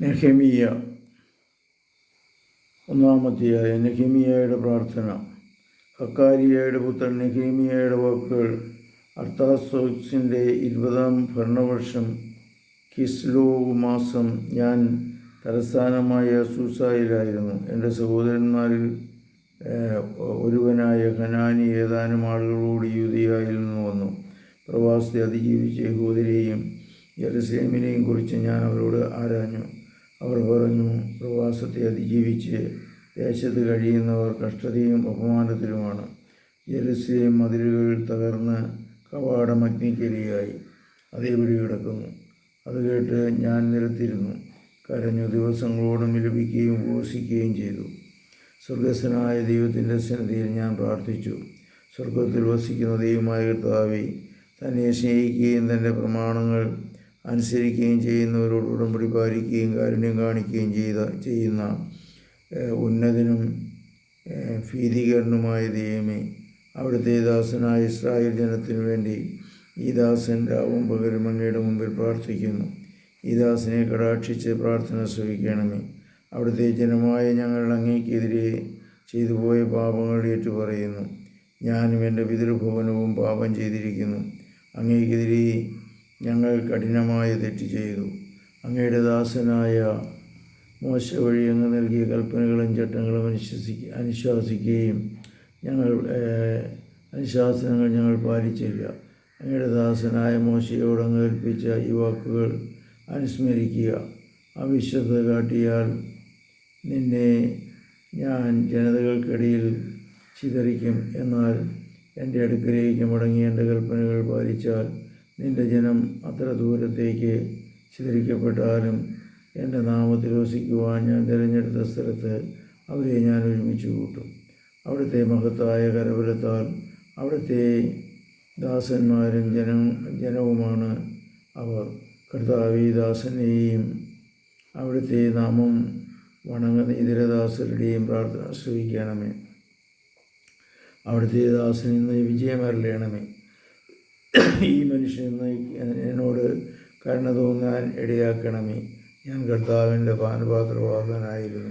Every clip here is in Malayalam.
നെഹമിയ. ഒന്നാമത്തെയായ നെഹമിയയുടെ പ്രാർത്ഥന. ഹക്കാരിയയുടെ പുത്രൻ നെഹമിയയുടെ വാക്കുകൾ. അർത്താസോക്സിന്റെ ഇരുപതാം ഭരണവർഷം കിസ്ലോവ് മാസം ഞാൻ തലസ്ഥാനമായ സൂസായിലായിരുന്നു. എന്റെ സഹോദരന്മാരിൽ ഒരുവനായ ഹനാനി ഏതാനും ആളുകളോട് യൂതിയായിൽ നിന്ന് വന്നു. പ്രവാസത്തെ അതിജീവിച്ച യഹൂദരെയും യെറുസലേമിനെയും കുറിച്ച് ഞാൻ അവരോട് ആരാഞ്ഞു. അവർ പറഞ്ഞു പ്രവാസത്തെ അതിജീവിച്ച് ദേശത്ത് കഴിയുന്നവർ കഷ്ടതയും അപമാനത്തിലുമാണ്. യെറുസലേം മതിലുകൾ തകർന്ന് കവാടം അഗ്നിക്കരിയായി അതേപടി കിടക്കുന്നു. അത് കേട്ട് ഞാൻ നിരത്തിരുന്നു കരഞ്ഞു ദിവസങ്ങളോടും വിലപിക്കുകയും ഉപസിക്കുകയും ചെയ്തു. സ്വർഗസ്വനായ ദൈവത്തിന്റെ സന്നിധിയിൽ ഞാൻ പ്രാർത്ഥിച്ചു. സ്വർഗത്തിൽ വസിക്കുന്ന ദൈവമായ കർത്താവെ തന്നെ സ്നേഹിക്കുകയും തന്റെ പ്രമാണങ്ങൾ അനുസരിക്കുകയും ചെയ്യുന്നവരോട് ഉടമ്പടി പാലിക്കുകയും കാരുണ്യം കാണിക്കുകയും ചെയ്ത ചെയ്യുന്ന ഉന്നതനും ഭീതികരനുമായ ദൈവമേ അവിടുത്തെ ദാസനായ ഇസ്രായേൽ ജനത്തിനു വേണ്ടി ഈ ദാസൻ രാവും പകരും അങ്ങയുടെ മുമ്പിൽ പ്രാർത്ഥിക്കുന്നു. ഈ ദാസനെ കടാക്ഷിച്ച് പ്രാർത്ഥന ശ്രമിക്കണമേ അവിടുത്തെ ജനമായ ഞങ്ങൾ അങ്ങേക്കെതിരെ ചെയ്തു പോയ പാപങ്ങൾ ഏറ്റുപറയുന്നു. ഞാനും എന്റെ പിതൃഭവനവും പാപം ചെയ്തിരിക്കുന്നു. അങ്ങേക്കെതിരെ ഞങ്ങൾ കഠിനമായ തെറ്റ് ചെയ്തു. അങ്ങയുടെ ദാസനായ മോശ വഴി അങ്ങ് നൽകിയ കൽപ്പനകളും ചട്ടങ്ങളും അനുശ്വസി അനുശാസിക്കുകയും ഞങ്ങൾ അനുശാസനങ്ങൾ ഞങ്ങൾ പാലിച്ചില്ല. അങ്ങയുടെ ദാസനായ മോശയോട് അങ്ങ് കൽപ്പിച്ച ഈ വാക്കുകൾ അനുസ്മരിക്കുക. അവിശ്വത കാട്ടിയാൽ നിന്നെ ഞാൻ ജനതകൾക്കിടയിൽ ചിതറിക്കും. എന്നാൽ എന്റെ അടുക്കലേക്ക് മടങ്ങി എന്റെ കൽപ്പനകൾ പാലിച്ചാൽ നിന്റെ ജനം അത്ര ദൂരത്തേക്ക് ചിതറിക്കപ്പെട്ടാലും എന്റെ നാമത്തിൽ വസിക്കുവാൻ ഞാൻ തിരഞ്ഞെടുത്ത സ്ഥലത്ത് അവരെ ഞാൻ ഒരുമിച്ച് കൂട്ടും. അവിടുത്തെ മഹത്തായ കരബലത്താൽ അവിടുത്തെ ദാസന്മാരും ജന ജനവുമാണ് അവർ. കർത്താവി ദാസനെയും അവിടുത്തെ നാമം വണങ്ങുന്ന ഇതരദാസരുടെയും പ്രാർത്ഥന ശ്രവിക്കണമേ അവിടുത്തെ ദാസൻ ഇന്ന് വിജയമരളയണമേ ഈ മനുഷ്യൻ ഇന്ന് എന്നോട് കരുണ തോന്നാൻ ഇടയാക്കണമേ. ഞാൻ കർത്താവിന്റെ പാനപാത്രവാഹകനായിരുന്നു.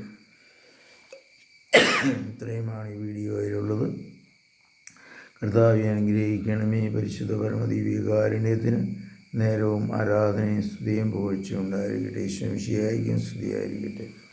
ഇത്രയുമാണ് ഈ വീഡിയോയിലുള്ളത്. കർത്താവെ അനുഗ്രഹിക്കണമേ. പരിശുദ്ധ പരമദീപികാരുണ്യത്തിന് നേരവും ആരാധനയും സ്തുതിയും പുകഴ്ചയും ഉണ്ടായിരിക്കട്ടെ. ഈശ്വരം സ്തുതിയായിരിക്കട്ടെ.